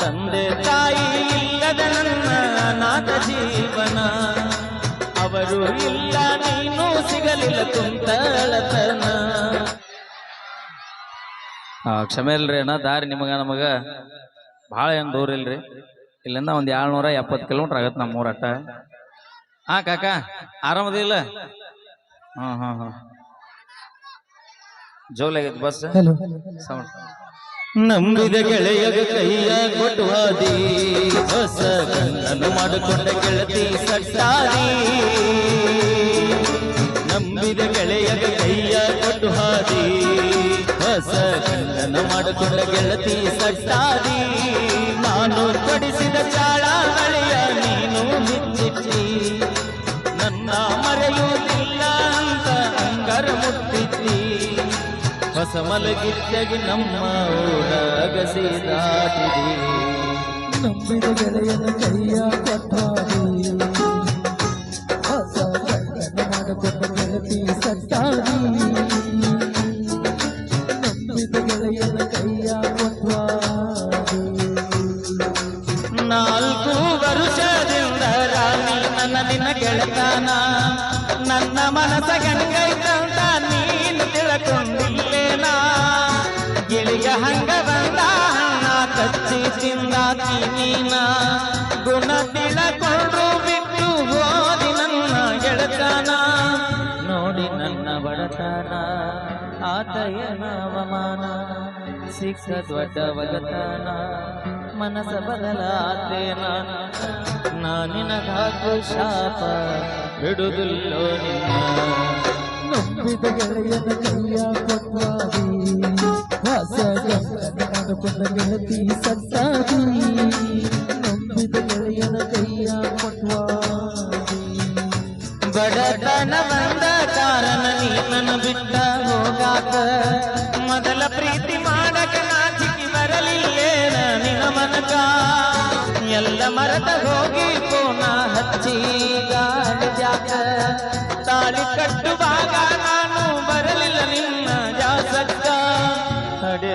ತಂದೆ ತಾಯಿ ಇಲ್ಲದ ನನ್ನ ನಾದ ಜೀವನ. ಅವರು ಇಲ್ಲ ನೀನು ಸಿಗಲಿಲ್ಲ ಕುಂತಳತನ. ಕ್ಷಮೆ ಇಲ್ರಿ ಅಣ್ಣ ದಾರಿ ನಿಮಗ ನಮಗ. ಭಾಳ ಏನು ದೂರ ಇಲ್ರಿ. ಇಲ್ಲಿಂದ ಒಂದ್ ಏಳ್ನೂರ ಎಪ್ಪತ್ತು ಕಿಲೋಮೀಟರ್ ಆಗತ್ತೆ ನಮ್ಮ ಊರಟ್ಟ ಹಾ ಕಾಕ ಆರಾಮದಿಲ್ಲ ಹಾ ಹಾ ಹಾ ಆಗೈತೆ ಬಸ್? ಸೌಂಡ್. ನಂಬಿದ ಗೆಳೆಯ ಕೈಯ ಕೊಟ್ಟುವಾದಿ ಹೊಸ ಕಣ್ಣನ್ನು ಮಾಡಿಕೊಂಡ ಗೆಳತಿ ಸಟ್ಟಾದಿ. ನಂಬಿದ ಗೆಳೆಯ ಕೈಯ ಕೊಟ್ಟು ಹಾದಿ ಹೊಸ ಕಣ್ಣನ್ನು ಮಾಡಿಕೊಂಡ ಗೆಳತಿ ಸಟ್ಟಾದಿ. ನಾನು ಕೊಡಿಸಿದ ಹೊಸ ಮಲಗಿದ್ದಗಿ ನಮ್ಮ ಊರ ದಾಟಿದೆ ನಂಬಿದ ಗೆಳೆಯನ ಕೈಯ ಕೊಟ್ಟಾಡಿ ಹೊಸ ಮಾಡಿಕೊಂಡ ಗೆಳತಿ ಸಟ್ಟಾಡಿ ನಂಬಿದ ಗೆಳೆಯನ ಕೈಯ ಕೊಟ್ಟಾಡಿ ನಾಲ್ಕು ವರುಷದಿಂದ ರಾಣಿ ನನ್ನ ನಿನ್ನ ಗೆಳತಾನ. ನನ್ನ ಮನಸ ಗಂಗೈತಂತ ಕಚ್ಚಿ ತಿಂದಾಕಿ ನೀನ ಗುಣ ತಿಳಕೊಂಡು ಬಿಟ್ಟು ಹೋದಿ ನನ್ನ ಗೆಳತನ. ನೋಡಿ ನನ್ನ ಬಡತನ ಆತಯನ ಅವಮಾನ, ಸಿಕ್ಕ ದೊಡ್ಡ ಬಡತನ, ಮನಸ ಬದಲಾತೇನ ನಾನಿನಗಾಕು ಶಾಪ ಬಿಡುದಿಲ್ಲೋ ನಿನ್ನ. ನಂಬಿದ ಗೆಳೆಯನ ಕೈಯ ಕೊಟ್ಟಾಡಿ ಹೊಸ ಕಣ್ಣನ್ನು ಗೆಳತಿ ಸಟ್ಟಾಡಿ ನಂಬಿದ ಗೆಳೆಯನ ಕೈಯ ಕೊಟ್ಟಾಡಿ ಬಡತನ ಕಾರಣ ನೀ ನನ್ನ ಬಿಟ್ಟ ಹೋಗಾಕ ಮೊದಲ ಪ್ರೀತಿ ಮಾಡಕ ನಾಚಿಕೆ ಬರಲಿಲ್ಲೇನ ನಿನ್ನ ಮನಕ ಎಲ್ಲ ಮರದ ಹೋಗಿ ಕೋನ ಹಚ್ಚಿ ಗಾಳಿ ತಾಳಿ ಕಟ್ಟುವಾಗ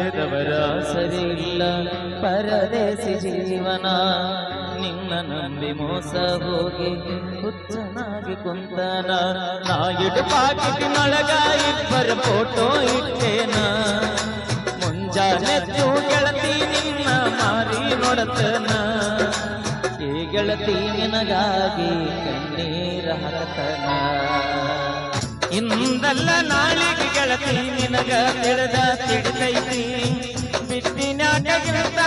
ಹಡೆದವರ ಸರಿ ಇಲ್ಲ ಪರದೇಸಿ ಜೀವನ, ನಿನ್ನ ನಂಬಿ ಮೋಸ ಹೋಗಿ ಹುಚ್ಚನಾಗಿ ಕುಂತನ. ನಾ ಇಡು ಪಾಕಿಟಿನೊಳಗ ಇಬ್ಬರ ಫೋಟೋ ಇಟ್ಟೇನ. ಮುಂಜಾನೆದ್ದು ಗೆಳತಿ ನಿನ್ನ ಮಾರಿ ನೋಡತನ. ಈ ಗೆಳತಿ ನಿನಗಾಗಿ ಕಣ್ಣೀರ ಹರತನ. ಇಂದಲ್ಲ ನಾಳಿಗೆ ಗೆಳತಿ ನಿನಗ ತಿಳಿದ ತಿಳಿದೈತಿ ಬಿಟ್ಟಿನ್ಯಾಗಿಂತ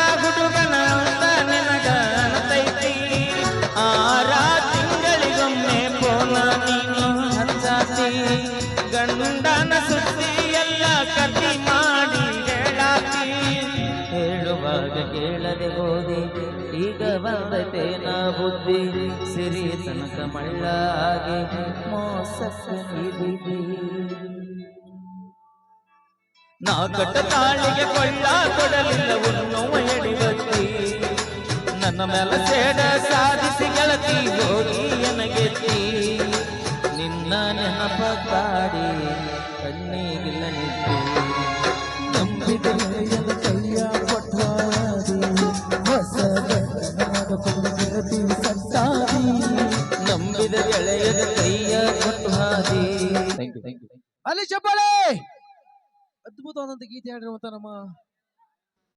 ಹೇಳುವಾಗ ಕೇಳದೆ ಹೋದಿ. ಈಗ ಬಂದತೆ ನಾ ಬುದ್ಧಿ. ಸಿರಿ ತನಕ ಮಳ್ಳಾಗಿ ಮೋಸಕ್ಕೆ ನಾ ಕಟ್ಟ ತಾಳಿಗೆ ಕೊಳ್ಳ ಕೊಡಲಿಲ್ಲ ಉಣ್ಣುವ ಎಡಿಬತ್ತಿ ನನ್ನ ಮೇಲೆ ಸೇಡ ಸಾಧಿಸಿ ಗೆಳತಿ ಹೋಗಿ ನನಗೆ ನಿನ್ನ ನೆನಪ ಕಾಡಿ ಕಣ್ಣಿಗಿಲ್ಲ ನಿದ್ದೆ ನಂಬಿದ ಅಲ್ಲಿ ಚಪ್ಪಾಳೆ. ಅದ್ಭುತವಾದಂತ ಗೀತೆ ಹಾಡಿರುವಂತ ನಮ್ಮ